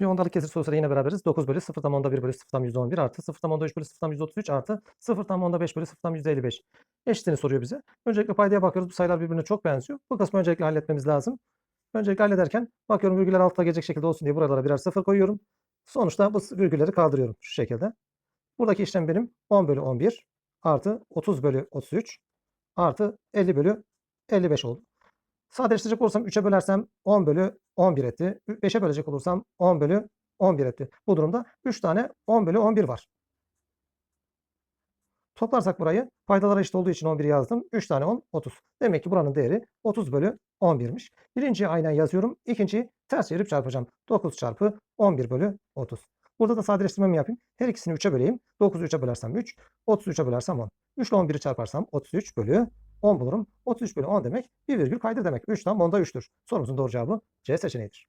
Bir ondalık kesir sorusuyla yine beraberiz. 9 bölü 0 tam onda 1 bölü 0 tam %11 artı 0 tam onda 3 bölü 0 tam %33 artı 0 tam onda 5 bölü 0 tam %55. Eşitini soruyor bize. Öncelikle paydaya bakıyoruz. Bu sayılar birbirine çok benziyor. Bu kısmı öncelikle halletmemiz lazım. Öncelikle hallederken bakıyorum virgüller altta gelecek şekilde olsun diye buralara birer sıfır koyuyorum. Sonuçta bu virgülleri kaldırıyorum şu şekilde. Buradaki işlem benim 10 bölü 11 artı 30 bölü 33 artı 50 bölü 55 oldu. Sadeleştirecek olursam 3'e bölersem 10 bölü 11 etti. 5'e bölecek olursam 10 bölü 11 etti. Bu durumda 3 tane 10 bölü 11 var. Toplarsak burayı paydalara eşit olduğu için 11 yazdım. 3 tane 10, 30. Demek ki buranın değeri 30 bölü 11'miş. Birinciyi aynen yazıyorum. İkinciyi ters çevirip çarpacağım. 9 çarpı 11 bölü 30. Burada da sadeleştirmemi yapayım. Her ikisini 3'e böleyim. 9'u 3'e bölersem 3, 33'e bölersem 10. 3 ile 11'i çarparsam 33 bölü 10 bulurum. 33 bölü 10 demek bir virgül kaydır demek. 3 tam onda 3'tür. Sorumuzun doğru cevabı C seçeneğidir.